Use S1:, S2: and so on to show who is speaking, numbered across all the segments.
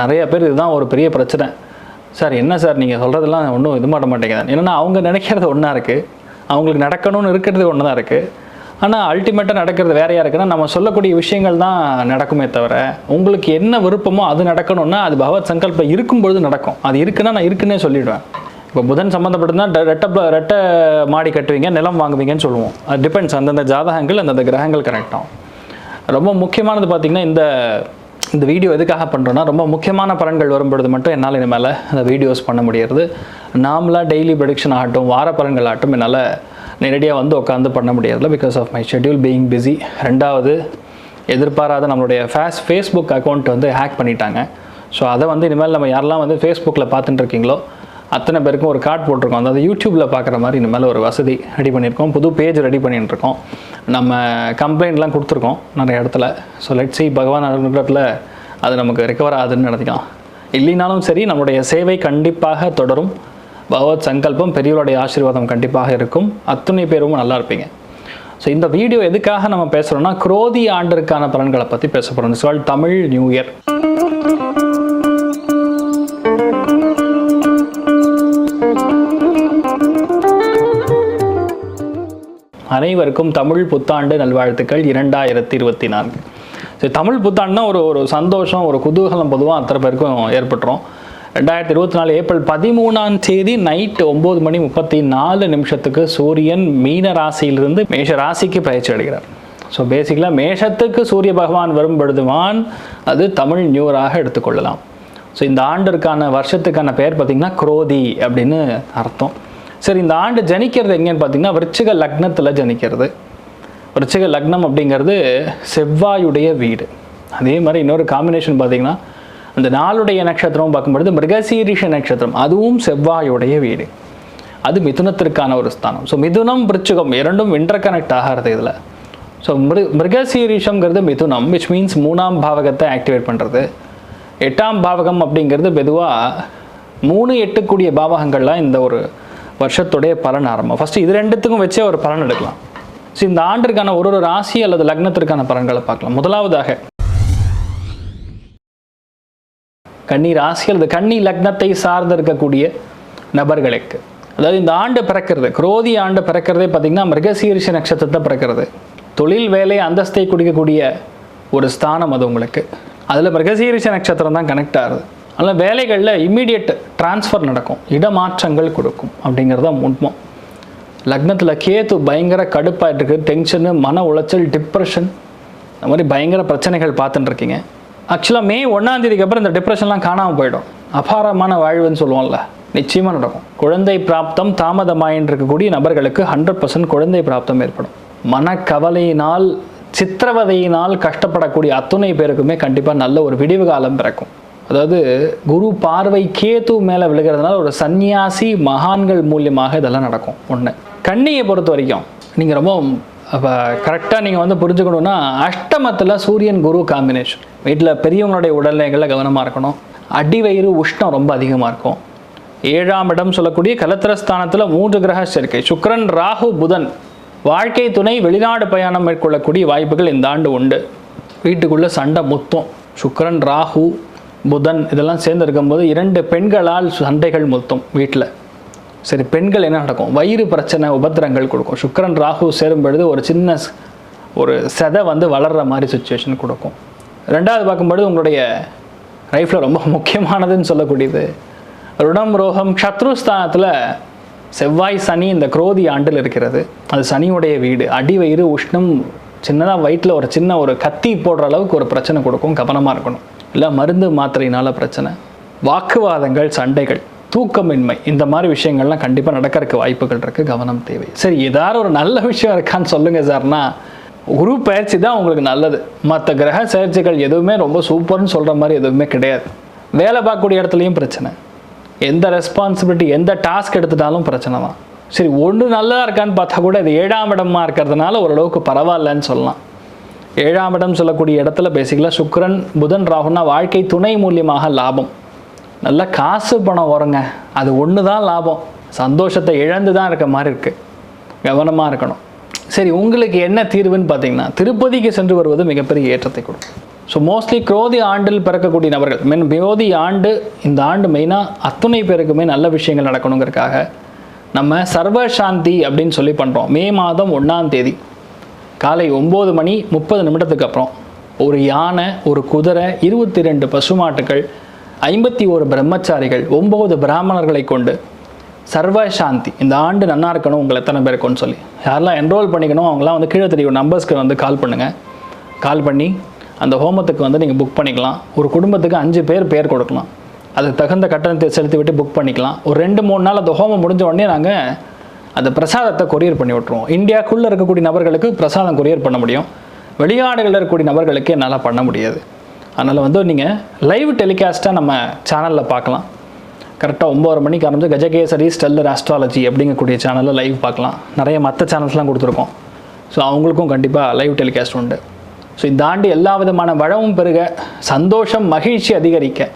S1: நிறைய பேர் இதுதான் ஒரு பெரிய பிரச்சனை. சார் என்ன சார் நீங்கள் சொல்கிறதெல்லாம் ஒன்றும் இது மாட்ட மாட்டேங்குது. என்னென்னா அவங்க நினைக்கிறது ஒன்றா இருக்குது அவங்களுக்கு நடக்கணும்னு இருக்கிறது ஒன்று தான் இருக்குது ஆனால் அல்டிமேட்டாக நடக்கிறது வேறையாக இருக்குன்னா நம்ம சொல்லக்கூடிய விஷயங்கள் தான் நடக்குமே தவிர உங்களுக்கு என்ன விருப்பமோ அது நடக்கணும்னா அது பகவத் சங்கல்பம் இருக்கும்பொழுது நடக்கும். அது இருக்குன்னா நான் இருக்குன்னே சொல்லிவிடுவேன் இப்போ புதன் சம்மந்தப்பட்டதுனா ரெட்டை ரெட்டை மாடி கட்டுவீங்க நிலம் வாங்குவீங்கன்னு சொல்லுவோம். அது டிபெண்ட்ஸ் அந்தந்த ஜாதகங்கள் அந்தந்த கிரகங்கள் கரெக்டாகும் ரொம்ப முக்கியமானது பார்த்திங்கன்னா இந்த இந்த வீடியோ எதுக்காக பண்ணுறோன்னா ரொம்ப முக்கியமான பலன்கள் வரும்பொழுது மட்டும் என்னால் இனிமேல் அந்த வீடியோஸ் பண்ண முடியறது. நாமளாக டெய்லி ப்ரொடிக்ஷன் ஆகட்டும் வார பலன்கள் ஆகட்டும் என்னால் நேரடியாக வந்து உட்காந்து பண்ண முடியறதில்ல because of my schedule being busy ரெண்டாவது எதிர்பாராத நம்மளுடைய ஃபேஸ் ஃபேஸ்புக் அக்கௌண்ட் வந்து ஹேக் பண்ணிட்டாங்க. ஸோ அதை வந்து இனிமேல் நம்ம யாரெல்லாம் வந்து ஃபேஸ்புக்கில் பார்த்துட்டு இருக்கீங்களோ அத்தனை பேருக்கும் ஒரு கார்டு போட்டிருக்கோம். அதாவது யூடியூப்பில் பார்க்குற மாதிரி இனிமேல் ஒரு வசதி ரெடி பண்ணியிருக்கோம். புது பேஜ் ரெடி பண்ணிட்டு இருக்கோம். நம்ம கம்ப்ளைண்ட்லாம் கொடுத்துருக்கோம் நிறைய இடத்துல. ஸோ லெட் சி பகவான் அனுகிரகத்தில் அது நமக்கு ரெக்கவர் ஆகுதுன்னு நினைக்கலாம். இல்லைனாலும் சரி நம்முடைய சேவை கண்டிப்பாக தொடரும். பகவத் சங்கல்பம் பெரியவருடைய ஆசீர்வாதம் கண்டிப்பாக இருக்கும். அத்துணை பேரும் நல்லா இருப்பீங்க. ஸோ இந்த வீடியோ எதுக்காக நம்ம பேசுகிறோம்னா குரோதி ஆண்டிற்கான பலன்களை பற்றி பேச போகிறோம் சொல் தமிழ் நியூ இயர். அனைவருக்கும் தமிழ் புத்தாண்டு நல்வாழ்த்துக்கள் இரண்டாயிரத்தி இருபத்தி நான்கு சரி தமிழ் புத்தாண்டுனா ஒரு ஒரு சந்தோஷம் ஒரு குதூகலம் பொதுவாக அத்தனை பேருக்கும் ஏற்பட்டுரும். ரெண்டாயிரத்தி இருபத்தி நாலு ஏப்ரல் பதிமூணாம் தேதி நைட் ஒம்பது மணி முப்பத்தி நாலு நிமிஷத்துக்கு சூரியன் மீன ராசியிலிருந்து மேஷ ராசிக்கு பயிற்சி அடைகிறார். ஸோ பேசிக்கலாக மேஷத்துக்கு சூரிய பகவான் வரும் பொழுதுவான் அது தமிழ் நியூராக எடுத்துக்கொள்ளலாம். ஸோ இந்த ஆண்டிற்கான வருஷத்துக்கான பெயர் பார்த்திங்கன்னா குரோதி அப்படின்னு அர்த்தம். சரி இந்த ஆண்டு ஜனிக்கிறது எங்கேன்னு பார்த்தீங்கன்னா விருச்சிக லக்னத்தில் ஜனிக்கிறது. விருச்சிக லக்னம் அப்படிங்கிறது செவ்வாயுடைய வீடு. அதே மாதிரி இன்னொரு காம்பினேஷன் பார்த்தீங்கன்னா அந்த நாளுடைய நட்சத்திரம் பார்க்கும்பொழுது மிருகசீரிஷ நட்சத்திரம் அதுவும் செவ்வாயுடைய வீடு. அது மிதுனத்திற்கான ஒரு ஸ்தானம். ஸோ மிதுனம் விருச்சிகம் இரண்டும் இன்டர் கனெக்ட் ஆகிறது இதில். ஸோ மிரு மிருகசீரிஷங்கிறது மிதுனம் விச் மீன்ஸ் மூணாம் பாவகத்தை ஆக்டிவேட் பண்ணுறது எட்டாம் பாவகம் அப்படிங்கிறது பொதுவாக மூணு எட்டுக்கூடிய பாவகங்கள்லாம் இந்த ஒரு வருஷத்துடைய பலன் ஆரம்பம். ஃபஸ்ட்டு இது ரெண்டுத்துக்கும் வச்சே ஒரு பலன் எடுக்கலாம். ஸோ இந்த ஆண்டிற்கான ஒரு ஒரு ராசி அல்லது லக்னத்திற்கான பலன்களை பார்க்கலாம். முதலாவதாக கன்னி ராசி அல்லது கன்னி லக்னத்தை சார்ந்திருக்கக்கூடிய நபர்களுக்கு. அதாவது இந்த ஆண்டு பிறக்கிறது குரோதி ஆண்டு பிறக்கிறதே பார்த்திங்கன்னா மிருகசீரிஷ நட்சத்திரத்தை பிறக்கிறது. தொழில் வேலை அந்தஸ்தை குடிக்கக்கூடிய ஒரு ஸ்தானம் அது உங்களுக்கு. அதில் மிருகசீரிஷ நட்சத்திரம் தான் கனெக்ட் ஆகுது. அதனால் வேலைகளில் இம்மீடியட் டிரான்ஸ்ஃபர் நடக்கும். இடமாற்றங்கள் கொடுக்கும். அப்படிங்கிறது தான் உண்மை. லக்னத்தில் கேத்து பயங்கர கடுப்பாயிட்டு இருக்கு. டென்ஷனு மன உளைச்சல் டிப்ரெஷன் இந்த மாதிரி பயங்கர பிரச்சனைகள் பார்த்துட்டு இருக்கீங்க. ஆக்சுவலாக மே ஒன்றாந்தேதிக்கு அப்புறம் இந்த டிப்ரெஷன்லாம் காணாமல் போயிடும். அபாரமான வாழ்வுன்னு சொல்லுவோம்ல. நிச்சயமாக நடக்கும். குழந்தை பிராப்தம் தாமதமாயின் இருக்கக்கூடிய நபர்களுக்கு ஹண்ட்ரட் பர்சன்ட் குழந்தை பிராப்தம் ஏற்படும். மனக்கவலையினால் சித்திரவதையினால் கஷ்டப்படக்கூடிய அத்துணை பேருக்குமே கண்டிப்பாக நல்ல ஒரு விடிவு காலம் பிறக்கும். அதாவது குரு பார்வை கேத்து மேலே விழுகிறதுனால ஒரு சந்நியாசி மகான்கள் மூலியமாக இதெல்லாம் நடக்கும் ஒன்று கண்ணியை பொறுத்த வரைக்கும் நீங்கள் ரொம்ப அப்போ கரெக்டாக நீங்கள் வந்து புரிஞ்சுக்கணுன்னா அஷ்டமத்தில் சூரியன் குரு காம்பினேஷன் வீட்டில் பெரியவங்களுடைய உடல்நிலைகளில் கவனமாக இருக்கணும். அடி வயிறு உஷ்ணம் ரொம்ப அதிகமாக இருக்கும். ஏழாம் இடம் சொல்லக்கூடிய கலத்திரஸ்தானத்தில் மூன்று கிரக சேர்க்கை சுக்ரன் ராகு புதன். வாழ்க்கை துணை வெளிநாடு பயணம் மேற்கொள்ளக்கூடிய வாய்ப்புகள் இந்த ஆண்டு உண்டு. வீட்டுக்குள்ளே சண்டை முத்தம். சுக்ரன் ராகு புதன் இதெல்லாம் சேர்ந்து இருக்கும்போது இரண்டு பெண்களால் சண்டைகள் முத்தும் வீட்டில். சரி பெண்கள் என்ன நடக்கும்? வயிறு பிரச்சனை உபத்திரங்கள் கொடுக்கும். சுக்கரன் ராகு சேரும் பொழுது ஒரு சின்ன ஒரு செதை வந்து வளர்கிற மாதிரி சுச்சுவேஷன் கொடுக்கும். ரெண்டாவது பார்க்கும்பொழுது உங்களுடைய லைஃப்பில் ரொம்ப முக்கியமானதுன்னு சொல்லக்கூடியது. ருடம் ரோகம் சத்ருஸ்தானத்தில் செவ்வாய் சனி இந்த குரோதி ஆண்டில் இருக்கிறது. அது சனியுடைய வீடு. அடி வயிறு உஷ்ணம் சின்னதாக வயிற்றில் ஒரு சின்ன ஒரு கத்தி போடுற அளவுக்கு ஒரு பிரச்சனை கொடுக்கும். கவனமாக இருக்கணும். இல்லை மருந்து மாத்திரையினால பிரச்சனை. வாக்குவாதங்கள் சண்டைகள் தூக்கமின்மை இந்த மாதிரி விஷயங்கள்லாம் கண்டிப்பாக நடக்கிறதுக்கு வாய்ப்புகள் இருக்குது கவனம் தேவை. சரி ஏதாவது ஒரு நல்ல விஷயம் இருக்கான்னு சொல்லுங்கள் சார்னா குரு பயிற்சி தான் உங்களுக்கு நல்லது. மற்ற கிரக சேர்ச்சிகள் எதுவுமே ரொம்ப சூப்பர்னு சொல்கிற மாதிரி எதுவுமே கிடையாது. வேலை பார்க்கக்கூடிய இடத்துலையும் பிரச்சனை. எந்த ரெஸ்பான்சிபிலிட்டி எந்த டாஸ்க் எடுத்துட்டாலும் பிரச்சனை தான். சரி ஒன்று நல்லா இருக்கான்னு பார்த்தா கூட இது ஏழாம் இடமா இருக்கிறதுனால ஓரளவுக்கு பரவாயில்லன்னு சொல்லலாம். ஏழாம் இடம் சொல்லக்கூடிய இடத்துல பேசிக்கலாம் சுக்கரன் புதன் ராகுனா வாழ்க்கை துணை மூலியமாக லாபம். நல்ல காசு பணம் வருங்க. அது ஒன்று தான் லாபம். சந்தோஷத்தை இழந்து தான் இருக்க மாதிரி இருக்குது கவனமாக இருக்கணும். சரி உங்களுக்கு என்ன தீர்வுன்னு பார்த்தீங்கன்னா திருப்பதிக்கு சென்று வருவது மிகப்பெரிய ஏற்றத்தை கொடுக்கும். ஸோ மோஸ்ட்லி குரோதி ஆண்டில் பிறக்கக்கூடிய நபர்கள் மீன் விரோதி ஆண்டு இந்த ஆண்டு மெயினாக அத்துணை பேருக்குமே நல்ல விஷயங்கள் நடக்கணுங்கிறதுக்காக நம்ம சர்வ சாந்தி அப்படின்னு சொல்லி பண்ணுறோம் மே மாதம் ஒன்றாம் தேதி. காலை ஒம்பது மணி முப்பது நிமிடத்துக்கு அப்புறம். ஒரு யானை ஒரு குதிரை இருபத்தி ரெண்டு பசுமாட்டுகள் ஐம்பத்தி ஒரு பிரம்மச்சாரிகள் ஒம்பது பிராமணர்களை கொண்டு சர்வ சாந்தி. இந்த ஆண்டு நன்னா இருக்கணும் உங்களை எத்தனை பேர் இருக்கும்னு சொல்லி. யாரெல்லாம் என்ரோல் பண்ணிக்கணும் அவங்களாம் வந்து கீழே தெரியும். நம்பர்ஸ்க்கு வந்து கால் பண்ணுங்கள் கால் பண்ணி அந்த ஹோமத்துக்கு வந்து நீங்கள் புக் பண்ணிக்கலாம். ஒரு குடும்பத்துக்கு அஞ்சு பேர் பேர் கொடுக்கலாம். அதுக்கு தகுந்த கட்டணத்தை செலுத்தி விட்டு புக் பண்ணிக்கலாம். ஒரு ரெண்டு மூணு நாள் அந்த ஹோமம் முடிஞ்ச உடனே நாங்கள் அந்த பிரசாதத்தை கொரியர் பண்ணி விட்ருவோம் இந்தியாக்குள்ளே இருக்கக்கூடிய நபர்களுக்கு பிரசாதம் கொரியர் பண்ண முடியும். வெளிநாடுகளில் இருக்கக்கூடிய நபர்களுக்கு என்னால் பண்ண முடியாது. அதனால் வந்து நீங்கள் லைவ் டெலிகாஸ்ட்டாக நம்ம சேனலில் பார்க்கலாம். கரெக்டாக ஒம்பது மணிக்கு ஆரம்பிச்சு கஜகேசரி ஸ்டெல்லர் ஆஸ்ட்ராலஜி அப்படிங்கக்கூடிய சேனலில் லைவ் பார்க்கலாம். நிறைய மற்ற சேனல்ஸ்லாம் கொடுத்துருக்கோம். ஸோ அவங்களுக்கும் கண்டிப்பாக லைவ் டெலிகாஸ்ட் உண்டு. ஸோ இந்த ஆண்டு எல்லா விதமான வளமும் பெருக சந்தோஷம் மகிழ்ச்சி அதிகரிக்க.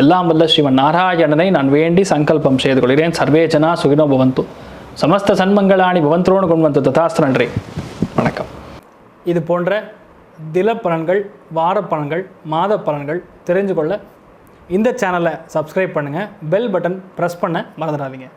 S1: எல்லாம் வல்ல ஸ்ரீமன் நாராயணனை நான் வேண்டி சங்கல்பம் செய்து கொள்கிறேன். சர்வேஜனா சுகினோ பவந்து. சமஸ்த சன்மங்களாணி பவந்தரோடு கொண்டு வந்து ததாஸ்து நன்றி. வணக்கம். இது போன்ற தில பலன்கள் வார பலன்கள் மாத பலன்கள் தெரிஞ்சு கொள்ள இந்த சேனலை சப்ஸ்கிரைப் பண்ணுங்கள் பெல் பட்டன் ப்ரெஸ் பண்ண மறந்துடாதீங்க.